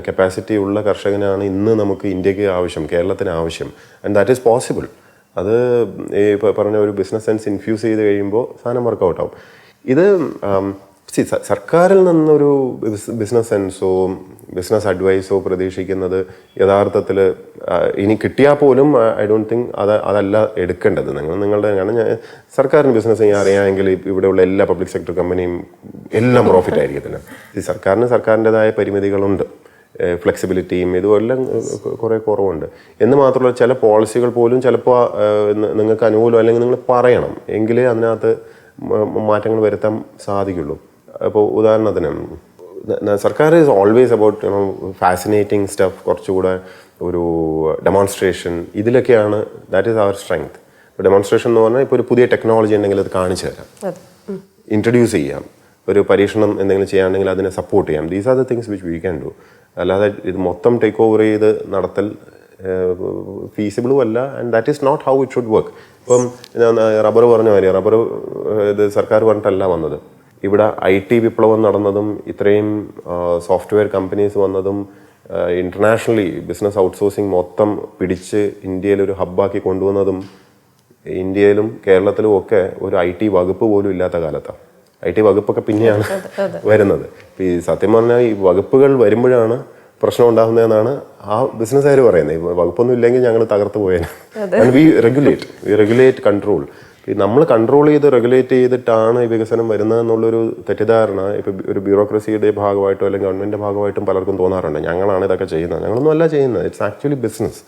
കപ്പാസിറ്റി ഉള്ള കർഷകനാണ് ഇന്ന് നമുക്ക് ഇന്ത്യയ്ക്ക് ആവശ്യം കേരളത്തിന് ആവശ്യം. ആൻഡ് ദാറ്റ് ഈസ് പോസിബിൾ അത് ഈ പറഞ്ഞ ഒരു ബിസിനസ് സെൻസ് ഇൻഫ്യൂസ് ചെയ്ത് കഴിയുമ്പോൾ സാധനം വർക്കൗട്ടാവും ഇത് സ- സർക്കാരിൽ നിന്നൊരു ബിസിനസ് സെൻസോ ബിസിനസ് അഡ്വൈസോ പ്രതീക്ഷിക്കുന്നത് യഥാർത്ഥത്തിൽ ഇനി കിട്ടിയാൽ പോലും ഐ ഡോണ്ട് തിങ്ക് അത് അതല്ല എടുക്കേണ്ടത്. നിങ്ങൾ നിങ്ങളുടെ കാരണം ഞാൻ സർക്കാരിന് ബിസിനസ് ഞാൻ അറിയാമെങ്കിൽ ഇവിടെയുള്ള എല്ലാ പബ്ലിക് സെക്ടർ കമ്പനിയും എല്ലാം പ്രോഫിറ്റ് ആയിരിക്കത്തില്ല. ഈ സർക്കാരിന് സർക്കാരിന്റെതായ പരിമിതികളുണ്ട്. ഫ്ലെക്സിബിലിറ്റിയും ഇതുമെല്ലാം കുറേ കുറവുണ്ട്. എന്ന് മാത്രമല്ല ചില പോളിസികൾ പോലും ചിലപ്പോൾ നിങ്ങൾക്ക് അനുകൂലം അല്ലെങ്കിൽ നിങ്ങൾ പറയണം. എങ്കിലേ അതിനകത്ത് മാറ്റങ്ങൾ വരുത്താൻ സാധിക്കുള്ളൂ. അപ്പോൾ ഉദാഹരണത്തിന് സർക്കാർ is always about you know fascinating stuff കുറച്ചുകൂടെ ഒരു demonstration ഇതിലൊക്കെയാണ് that is our strength demonstration എന്ന് പറഞ്ഞാൽ ഇപ്പോൾ ഒരു പുതിയ ടെക്നോളജി ഉണ്ടെങ്കിൽ അത് കാണിച്ചു തരാം. ഇൻട്രൊഡ്യൂസ് ചെയ്യാം. ഒരു പരീക്ഷണം എന്തെങ്കിലും ചെയ്യാണെങ്കിൽ അതിനെ സപ്പോർട്ട് ചെയ്യാം. These are the things which we can do അല്ലാതെ ഇത് മൊത്തം ടേക്ക് ഓവർ ചെയ്ത് നടത്തൽ ഫീസിബിളും അല്ല and that is not how it should work ഇപ്പം ഞാൻ റബ്ബർ പറഞ്ഞ മാതിരി റബ്ബർ ഇത് സർക്കാർ പറഞ്ഞിട്ടല്ല വന്നത്. ഇവിടെ ഐ ടി വിപ്ലവം നടന്നതും ഇത്രയും സോഫ്റ്റ്വെയർ കമ്പനീസ് വന്നതും ഇന്റർനാഷണലി ബിസിനസ് ഔട്ട്സോഴ്സിങ് മൊത്തം പിടിച്ച് ഇന്ത്യയിൽ ഒരു ഹബ്ബാക്കി കൊണ്ടുവന്നതും ഇന്ത്യയിലും കേരളത്തിലും ഒക്കെ ഒരു ഐ ടി വകുപ്പ് പോലും ഇല്ലാത്ത കാലത്താണ് ഐ ടി വകുപ്പൊക്കെ പിന്നെയാണ് വരുന്നത്. ഈ സത്യം പറഞ്ഞാൽ ഈ വകുപ്പുകൾ വരുമ്പോഴാണ് പ്രശ്നം ഉണ്ടാകുന്നതെന്നാണ് ആ ബിസിനസ്സുകാർ പറയുന്നത്. വകുപ്പൊന്നും ഇല്ലെങ്കിൽ ഞങ്ങൾ തകർത്ത് പോയേനെ. We regulate we regulate control നമ്മൾ കൺട്രോൾ ചെയ്ത് റെഗുലേറ്റ് ചെയ്തിട്ടാണ് ഈ വികസനം വരുന്നത് എന്നുള്ളൊരു തെറ്റിദ്ധാരണ ഇപ്പോൾ ഒരു ബ്യൂറോക്രസിയുടെ ഭാഗമായിട്ടോ അല്ലെങ്കിൽ ഗവൺമെന്റിന്റെ ഭാഗമായിട്ടും പലർക്കും തോന്നാറുണ്ട്. ഞങ്ങളാണ് ഇതൊക്കെ ചെയ്യുന്നത്. ഞങ്ങളൊന്നും അല്ല ചെയ്യുന്നത്. ഇറ്റ്സ് ആക്ച്വലി ബിസിനസ്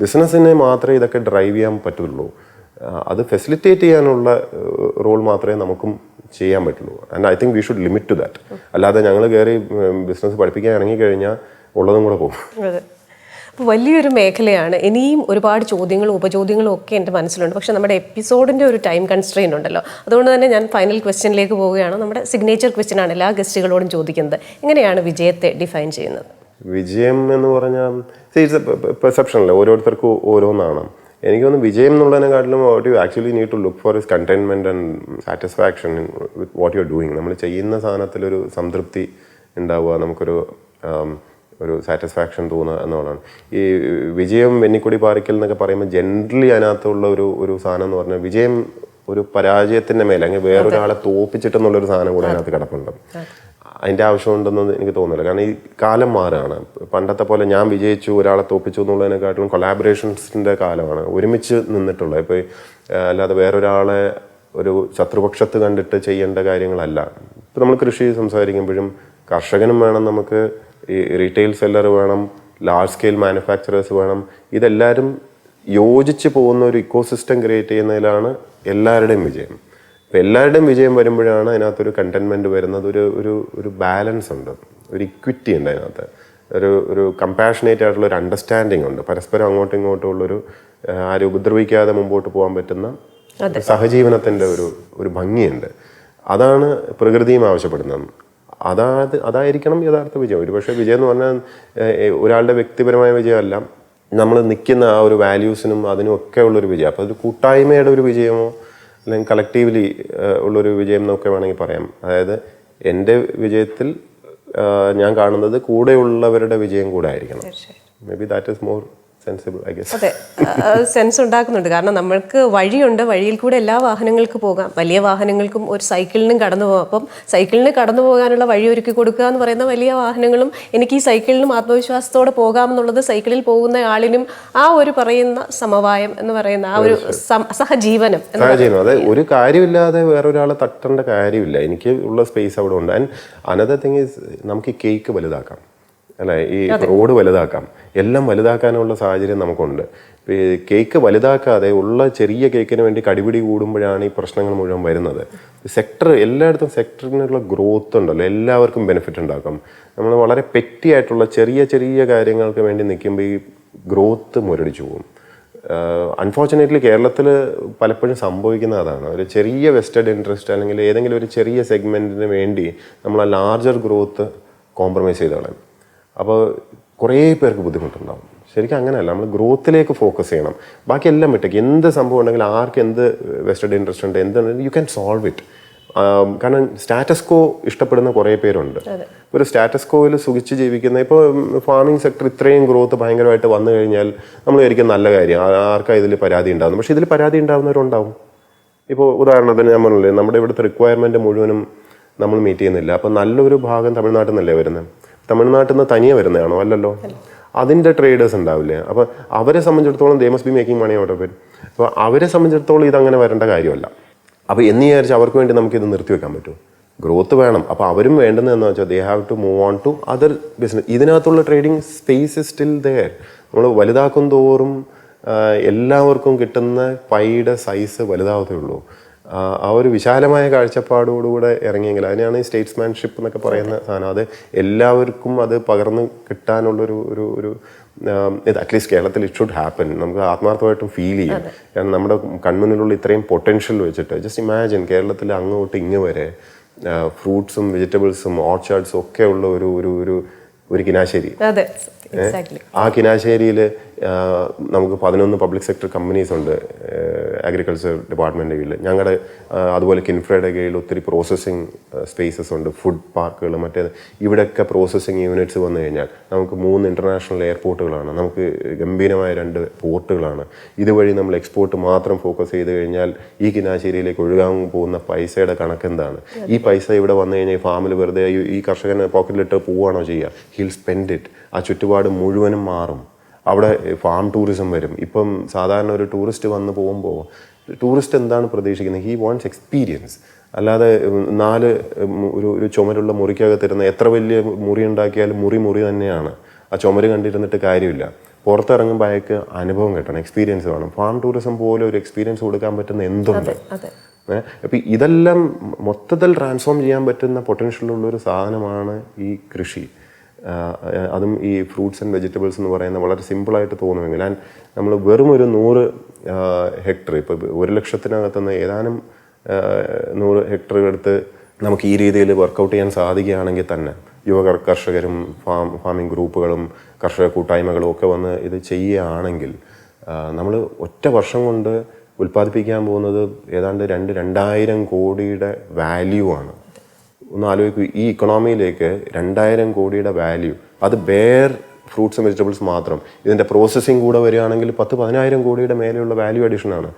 ബിസിനസ്സിനെ മാത്രമേ ഇതൊക്കെ ഡ്രൈവ് ചെയ്യാൻ പറ്റുള്ളൂ. അത് ഫെസിലിറ്റേറ്റ് ചെയ്യാനുള്ള റോൾ മാത്രമേ നമുക്കും ചെയ്യാൻ പറ്റുള്ളൂ. And I think we should limit to that അല്ലാതെ ഞങ്ങൾ കയറി ബിസിനസ് പഠിപ്പിക്കാൻ ഇറങ്ങിക്കഴിഞ്ഞാൽ ഉള്ളതും കൂടെ പോകും. അപ്പോൾ വലിയൊരു മേഖലയാണ്. ഇനിയും ഒരുപാട് ചോദ്യങ്ങളും ഉപചോദ്യങ്ങളും ഒക്കെ എന്റെ മനസ്സിലുണ്ട്. പക്ഷേ നമ്മുടെ എപ്പിസോഡിന്റെ ഒരു ടൈം കൺസ്ട്രെയിൻ ഉണ്ടല്ലോ. അതുകൊണ്ട് തന്നെ ഞാൻ ഫൈനൽ ക്വസ്റ്റ്യനിലേക്ക് പോവുകയാണ്. നമ്മുടെ സിഗ്നേച്ചർ ക്വസ്റ്റ്യൻ ആണ് എല്ലാ ഗസ്റ്റുകളോടും ചോദിക്കുന്നത്. എങ്ങനെയാണ് വിജയത്തെ ഡിഫൈൻ ചെയ്യുന്നത്? വിജയം എന്ന് പറഞ്ഞാൽ പെർസെപ്ഷൻ അല്ലേ? ഓരോരുത്തർക്കും ഓരോന്നാണ്. എനിക്ക് തോന്നുന്നു വിജയം എന്നുള്ളതിനെക്കാട്ടിലും what you actually need to look for is containment and satisfaction with what you are doing നമ്മൾ ചെയ്യുന്ന സാധനത്തിലൊരു സംതൃപ്തി ഉണ്ടാവുക നമുക്കൊരു ആം, ഒരു സാറ്റിസ്ഫാക്ഷൻ തോന്നുക എന്നുള്ളതാണ്. ഈ വിജയം വെന്നിക്കൊടി പാറിക്കൽ എന്നൊക്കെ പറയുമ്പോൾ ജനറലി അതിനകത്തുള്ള ഒരു ഒരു സാധനം എന്ന് പറഞ്ഞാൽ വിജയം ഒരു പരാജയത്തിന്റെ മേലെ അല്ലെങ്കിൽ വേറൊരാളെ തോപ്പിച്ചിട്ടെന്നുള്ളൊരു സാധനം കൂടെ അതിനകത്ത് കിടപ്പുണ്ട്. അതിന്റെ ആവശ്യമുണ്ടെന്ന് എനിക്ക് തോന്നുന്നില്ല. കാരണം ഈ കാലം മാറുകയാണ്. പണ്ടത്തെ പോലെ ഞാൻ വിജയിച്ചു ഒരാളെ തോപ്പിച്ചു എന്നുള്ളതിനെക്കാട്ടിലും കൊളാബറേഷൻസിന്റെ കാലമാണ്. ഒരുമിച്ച് നിന്നിട്ടുള്ളത് ഇപ്പോൾ അല്ലാതെ വേറൊരാളെ ഒരു ശത്രുപക്ഷത്ത് കണ്ടിട്ട് ചെയ്യേണ്ട കാര്യങ്ങളല്ല. ഇപ്പം നമ്മൾ കൃഷി സംസാരിക്കുമ്പോഴും കർഷകനും വേണം നമുക്ക് ഈ റീറ്റെയിൽ സെല്ലർ വേണം ലാർജ് സ്കെയിൽ മാനുഫാക്ചറേഴ്സ് വേണം ഇതെല്ലാവരും യോജിച്ച് പോകുന്ന ഒരു ഇക്കോസിസ്റ്റം ക്രിയേറ്റ് ചെയ്യുന്നതിലാണ് എല്ലാവരുടെയും വിജയം. ഇപ്പം എല്ലാവരുടെയും വിജയം വരുമ്പോഴാണ് അതിനകത്തൊരു കണ്ടൻമെന്റ് വരുന്നത് ഒരു ഒരു ഒരു ബാലൻസ് ഉണ്ട് ഒരു ഇക്വിറ്റി ഉണ്ട് അതിനകത്ത്. ഒരു ഒരു കമ്പാഷനേറ്റ് ആയിട്ടുള്ള ഒരു അണ്ടർസ്റ്റാൻഡിങ് ഉണ്ട്. പരസ്പരം അങ്ങോട്ടും ഇങ്ങോട്ടും ഉള്ളൊരു ആരും ഉപദ്രവിക്കാതെ മുമ്പോട്ട് പോകാൻ പറ്റുന്ന സഹജീവനത്തിന്റെ ഒരു ഒരു ഭംഗിയുണ്ട്. അതാണ് പ്രകൃതിയും ആവശ്യപ്പെടുന്നത്. അതാത് അതായിരിക്കണം യഥാർത്ഥ വിജയം. ഒരുപക്ഷെ വിജയം എന്ന് പറഞ്ഞാൽ ഒരാളുടെ വ്യക്തിപരമായ വിജയമല്ല. നമ്മൾ നിൽക്കുന്ന ആ ഒരു വാല്യൂസിനും അതിനും ഒക്കെ ഉള്ളൊരു വിജയം. അപ്പോൾ ഒരു കൂട്ടായ്മയുടെ ഒരു വിജയമോ അല്ലെങ്കിൽ കളക്റ്റീവ്ലി ഉള്ളൊരു വിജയം എന്നൊക്കെ വേണമെങ്കിൽ പറയാം. അതായത് എന്റെ വിജയത്തിൽ ഞാൻ കാണുന്നത് കൂടെയുള്ളവരുടെ വിജയം കൂടെ ആയിരിക്കണം. Maybe that is more sensible I guess അതെ. സെൻസ് ഉണ്ടാക്കുന്നുണ്ട്. കാരണം നമ്മൾക്ക് വഴിയുണ്ട്. വഴിയിൽ കൂടെ എല്ലാ വാഹനങ്ങൾക്കും പോകാം. വലിയ വാഹനങ്ങൾക്കും ഒരു സൈക്കിളിനും കടന്നു പോകാം. അപ്പം സൈക്കിളിന് കടന്നു പോകാനുള്ള വഴി ഒരുക്കി കൊടുക്കുക എന്ന് പറയുന്ന വലിയ വാഹനങ്ങളും എനിക്ക് ഈ സൈക്കിളിനും ആത്മവിശ്വാസത്തോടെ പോകാം എന്നുള്ളത് സൈക്കിളിൽ പോകുന്ന ആളിനും ആ ഒരു പറയുന്ന സമവായം എന്ന് പറയുന്ന ആ ഒരു സഹജീവനം സഹജീവനം. അതെ ഒരു കാര്യമില്ലാതെ വേറൊരാളെ തട്ടേണ്ട കാര്യമില്ല. എനിക്ക് ഉള്ള സ്പേസ് അവിടെ ഉണ്ട്. ആൻഡ് അനദർ തിങ് ഈസ് നമുക്ക് കേക്ക് വലുതാക്കാം. അല്ലെ? ഈ റോഡ് വലുതാക്കാം. എല്ലാം വലുതാക്കാനുള്ള സാഹചര്യം നമുക്കുണ്ട്. കേക്ക് വലുതാക്കാതെ ഉള്ള ചെറിയ കേക്കിന് വേണ്ടി കടിപിടി കൂടുമ്പോഴാണ് ഈ പ്രശ്നങ്ങൾ മുഴുവൻ വരുന്നത്. സെക്ടർ എല്ലായിടത്തും സെക്ടറിനുള്ള ഗ്രോത്ത് ഉണ്ടല്ലോ. എല്ലാവർക്കും ബെനിഫിറ്റ് ഉണ്ടാക്കും. നമ്മൾ വളരെ പെറ്റി ആയിട്ടുള്ള ചെറിയ ചെറിയ കാര്യങ്ങൾക്ക് വേണ്ടി നിൽക്കുമ്പോൾ ഈ ഗ്രോത്ത് മുരടിച്ചു പോകും. അൺഫോർച്ചുനേറ്റ്ലി കേരളത്തിൽ പലപ്പോഴും സംഭവിക്കുന്ന അതാണ്. ഒരു ചെറിയ വെസ്റ്റഡ് ഇൻട്രസ്റ്റ് അല്ലെങ്കിൽ ഏതെങ്കിലും ഒരു ചെറിയ സെഗ്മെന്റിന് വേണ്ടി നമ്മൾ ആ ലാർജർ ഗ്രോത്ത് കോംപ്രമൈസ് ചെയ്ത് കളയും അപ്പോൾ കുറേ പേർക്ക് ബുദ്ധിമുട്ടുണ്ടാവും. ശരിക്കും അങ്ങനെയല്ല നമ്മൾ ഗ്രോത്തിലേക്ക് ഫോക്കസ് ചെയ്യണം. ബാക്കി എല്ലാം വിട്ടേക്ക്. എന്ത് സംഭവം ഉണ്ടെങ്കിൽ ആർക്ക് എന്ത് വെസ്റ്റഡ് ഇൻട്രസ്റ്റ് ഉണ്ട് എന്ത് യു ക്യാൻ സോൾവ് ഇറ്റ് കാരണം സ്റ്റാറ്റസ് കോ ഇഷ്ടപ്പെടുന്ന കുറേ പേരുണ്ട്. ഒരു സ്റ്റാറ്റസ് കോയിൽ സുഖിച്ച് ജീവിക്കുന്ന ഇപ്പോൾ ഫാമിംഗ് സെക്ടർ ഇത്രയും ഗ്രോത്ത് ഭയങ്കരമായിട്ട് വന്നു കഴിഞ്ഞാൽ നമ്മൾ വിചാരിക്കും നല്ല കാര്യം. ആർക്കാ ഇതിൽ പരാതി ഉണ്ടാകുന്നത് പക്ഷേ ഇതിൽ പരാതി ഉണ്ടാകുന്നവരുണ്ടാവും ഇപ്പോൾ ഉദാഹരണത്തിന് ഞാൻ പറഞ്ഞില്ലേ നമ്മുടെ ഇവിടുത്തെ റിക്വയർമെന്റ് മുഴുവനും നമ്മൾ മീറ്റ് ചെയ്യുന്നില്ല. അപ്പോൾ നല്ലൊരു ഭാഗം തമിഴ്നാട്ടിൽ നിന്നല്ലേ വരുന്നത്? തമിഴ്നാട്ടിൽ നിന്ന് തനിയെ വരുന്നതാണോ? അല്ലല്ലോ. അതിന്റെ ട്രേഡേഴ്സ് ഉണ്ടാവില്ലേ? അപ്പോൾ അവരെ സംബന്ധിച്ചിടത്തോളം they must be making money out of it അപ്പോൾ അവരെ സംബന്ധിച്ചിടത്തോളം ഇതങ്ങനെ വരേണ്ട കാര്യമല്ല. അപ്പോൾ എന്ന് വിചാരിച്ച് അവർക്ക് വേണ്ടി നമുക്കിത് നിർത്തിവെക്കാൻ പറ്റുമോ ഗ്രോത്ത് വേണം. അപ്പോൾ അവരും വേണ്ടുന്നത് എന്ന് വെച്ചാൽ they have to move on to other business ഇതിനകത്തുള്ള trading space is still there നമ്മൾ വലുതാക്കും തോറും എല്ലാവർക്കും കിട്ടുന്ന പൈയുടെ സൈസ് വലുതാവത്തേ ഉള്ളൂ. ആ, ഒരു വിശാലമായ കാഴ്ചപ്പാടോടുകൂടെ ഇറങ്ങിയെങ്കിൽ അതിനെയാണ് ഈ സ്റ്റേറ്റ്സ്മാൻഷിപ്പ് എന്നൊക്കെ പറയുന്ന സാധനം. അത് എല്ലാവർക്കും അത് പകർന്ന് കിട്ടാനുള്ളൊരു ഒരു ഒരു ഇത് അറ്റ്ലീസ്റ്റ് കേരളത്തിൽ ഇറ്റ് ഷുഡ് ഹാപ്പൻ നമുക്ക് ആത്മാർത്ഥമായിട്ടും ഫീൽ ചെയ്യും. കാരണം നമ്മുടെ കൺമുന്നിലുള്ള ഇത്രയും പൊട്ടൻഷ്യൽ വെച്ചിട്ട് ജസ്റ്റ് ഇമാജിൻ കേരളത്തിൽ അങ്ങോട്ട് ഇങ്ങ് വരെ ഫ്രൂട്ട്സും വെജിറ്റബിൾസും ഓർച്ചാർഡ്സും ഒക്കെ ഉള്ള ഒരു ഒരു ഒരു ഒരു കിനാശേരി. ആ കിനാശ്ശേരിയിൽ നമുക്ക് പതിനൊന്ന് പബ്ലിക് സെക്ടർ കമ്പനീസ് ഉണ്ട് അഗ്രികൾച്ചർ ഡിപ്പാർട്ട്മെന്റ് കീഴിൽ ഞങ്ങളുടെ അതുപോലെ കിൻഫ്രയുടെ കീഴിൽ ഒത്തിരി പ്രോസസ്സിങ് സ്പേസസ് ഉണ്ട് ഫുഡ് പാർക്കുകൾ മറ്റേ ഇവിടെയൊക്കെ പ്രോസസ്സിങ് യൂണിറ്റ്സ് വന്നു കഴിഞ്ഞാൽ നമുക്ക് മൂന്ന് ഇന്റർനാഷണൽ എയർപോർട്ടുകളാണ് നമുക്ക് ഗംഭീരമായ രണ്ട് പോർട്ടുകളാണ് ഇതുവഴി നമ്മൾ എക്സ്പോർട്ട് മാത്രം ഫോക്കസ് ചെയ്ത് കഴിഞ്ഞാൽ ഈ കിനാശ്ശേരിയിലേക്ക് ഒഴുകാൻ പോകുന്ന പൈസയുടെ കണക്ക് എന്താണ്? ഈ പൈസ ഇവിടെ വന്നു കഴിഞ്ഞാൽ ഈ ഫാമിൽ വെറുതെ ഈ- ഈ കർഷകന് പോക്കറ്റിലിട്ട് പോവുകയാണോ ചെയ്യുക? ഹിൽ സ്പെൻഡ് ഇറ്റ് ആ ചുറ്റുപാട് മുഴുവനും മാറും. അവിടെ ഫാം ടൂറിസം വരും. ഇപ്പം സാധാരണ ഒരു ടൂറിസ്റ്റ് വന്ന് പോകുമ്പോൾ ടൂറിസ്റ്റ് എന്താണ് പ്രതീക്ഷിക്കുന്നത്? ഹീ വാണ്ട്സ് എക്സ്പീരിയൻസ് അല്ലാതെ നാല് ഒരു ഒരു ചുമരുള്ള മുറിക്കകത്തിരുന്ന് എത്ര വലിയ മുറി ഉണ്ടാക്കിയാലും മുറി മുറി തന്നെയാണ്. ആ ചുമര് കണ്ടിരുന്നിട്ട് കാര്യമില്ല. പുറത്തിറങ്ങുമ്പോൾ അയാൾക്ക് അനുഭവം കിട്ടണം എക്സ്പീരിയൻസ് വേണം. ഫാം ടൂറിസം പോലെ ഒരു എക്സ്പീരിയൻസ് കൊടുക്കാൻ പറ്റുന്ന എന്തുണ്ട്? അപ്പം ഇതെല്ലാം മൊത്തത്തിൽ ട്രാൻസ്ഫോം ചെയ്യാൻ പറ്റുന്ന പൊട്ടൻഷ്യൽ ഉള്ള ഒരു സാധനമാണ് ഈ കൃഷി. അതും ഈ ഫ്രൂട്ട്സ് ആൻഡ് വെജിറ്റബിൾസ് എന്ന് പറയുന്ന വളരെ സിമ്പിളായിട്ട് തോന്നുമെങ്കിൽ ആൻഡ് നമ്മൾ വെറും ഒരു നൂറ് ഹെക്ടർ ഇപ്പോൾ ഒരു ലക്ഷത്തിനകത്തുനിന്ന് ഏതാനും നൂറ് ഹെക്ടർ എടുത്ത് നമുക്ക് ഈ രീതിയിൽ വർക്കൗട്ട് ചെയ്യാൻ സാധിക്കുകയാണെങ്കിൽ തന്നെ യുവ കർഷകരും ഫാം ഫാമിംഗ് ഗ്രൂപ്പുകളും കർഷക കൂട്ടായ്മകളും ഒക്കെ വന്ന് ഇത് ചെയ്യുകയാണെങ്കിൽ നമ്മൾ ഒറ്റ വർഷം കൊണ്ട് ഉൽപ്പാദിപ്പിക്കാൻ പോകുന്നത് ഏതാണ്ട് രണ്ട് രണ്ടായിരം കോടിയുടെ വാല്യൂ ആണ്. ഒന്ന് ആലോചിക്കൂ ഈ ഇക്കണോമിയിലേക്ക് രണ്ടായിരം കോടിയുടെ വാല്യൂ അത് ബെയർ ഫ്രൂട്ട്സും വെജിറ്റബിൾസ് മാത്രം. ഇതിന്റെ പ്രോസസ്സിങ് കൂടെ വരികയാണെങ്കിൽ പത്ത് പതിനായിരം കോടിയുടെ മേലെയുള്ള വാല്യൂ അഡീഷനാണ്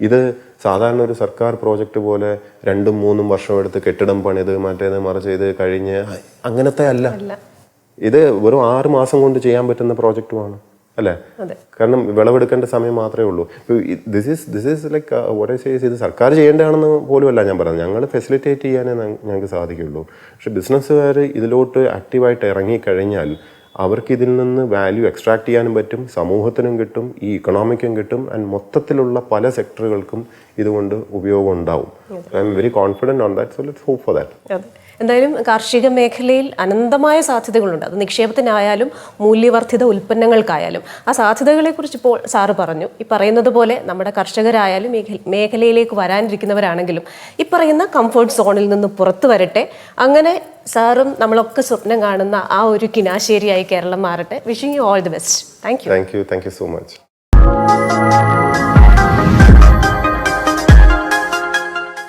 ഇത് സാധാരണ ഒരു സർക്കാർ പ്രോജക്റ്റ് പോലെ രണ്ടും മൂന്നും വർഷം എടുത്ത് കെട്ടിടം പണിത് മറ്റേത് മറിച്ച് ഇത് കഴിഞ്ഞ് അങ്ങനത്തെ അല്ല. ഇത് വെറും ആറ് മാസം കൊണ്ട് ചെയ്യാൻ പറ്റുന്ന പ്രോജക്റ്റുമാണ് അല്ലേ? കാരണം വിളവെടുക്കേണ്ട സമയം മാത്രമേ ഉള്ളൂ. This is this is like ഒരേ സേസ് ഇത് സർക്കാർ ചെയ്യേണ്ടതാണെന്ന് പോലും അല്ല ഞാൻ പറയുന്നത് ഞങ്ങൾ ഫെസിലിറ്റേറ്റ് ചെയ്യാനേ ഞങ്ങൾക്ക് സാധിക്കുള്ളൂ പക്ഷെ ബിസിനസ്സുകാർ ഇതിലോട്ട് ആക്റ്റീവായിട്ട് ഇറങ്ങിക്കഴിഞ്ഞാൽ അവർക്ക് ഇതിൽ നിന്ന് വാല്യൂ എക്സ്ട്രാക്ട് ചെയ്യാനും പറ്റും സമൂഹത്തിനും കിട്ടും ഈ ഇക്കണോമിക്കും കിട്ടും ആൻഡ് മൊത്തത്തിലുള്ള പല സെക്ടറുകൾക്കും ഇതുകൊണ്ട് ഉപയോഗം ഉണ്ടാവും. I'm very confident on that so let's hope for that എന്തായാലും കാർഷിക മേഖലയിൽ അനന്തമായ സാധ്യതകളുണ്ട്. അത് നിക്ഷേപത്തിനായാലും മൂല്യവർദ്ധിത ഉൽപ്പന്നങ്ങൾക്കായാലും. ആ സാധ്യതകളെക്കുറിച്ച് ഇപ്പോൾ സാറ് പറഞ്ഞു. ഈ പറയുന്നത് പോലെ നമ്മുടെ കർഷകരായാലും മേഖല മേഖലയിലേക്ക് വരാനിരിക്കുന്നവരാണെങ്കിലും ഈ പറയുന്ന കംഫർട്ട് സോണിൽ നിന്ന് പുറത്തു വരട്ടെ. അങ്ങനെ സാറും നമ്മളൊക്കെ സ്വപ്നം കാണുന്ന ആ ഒരു കിനാശേരിയായി കേരളം മാറട്ടെ. Wishing you all the best thank you thank you thank you so much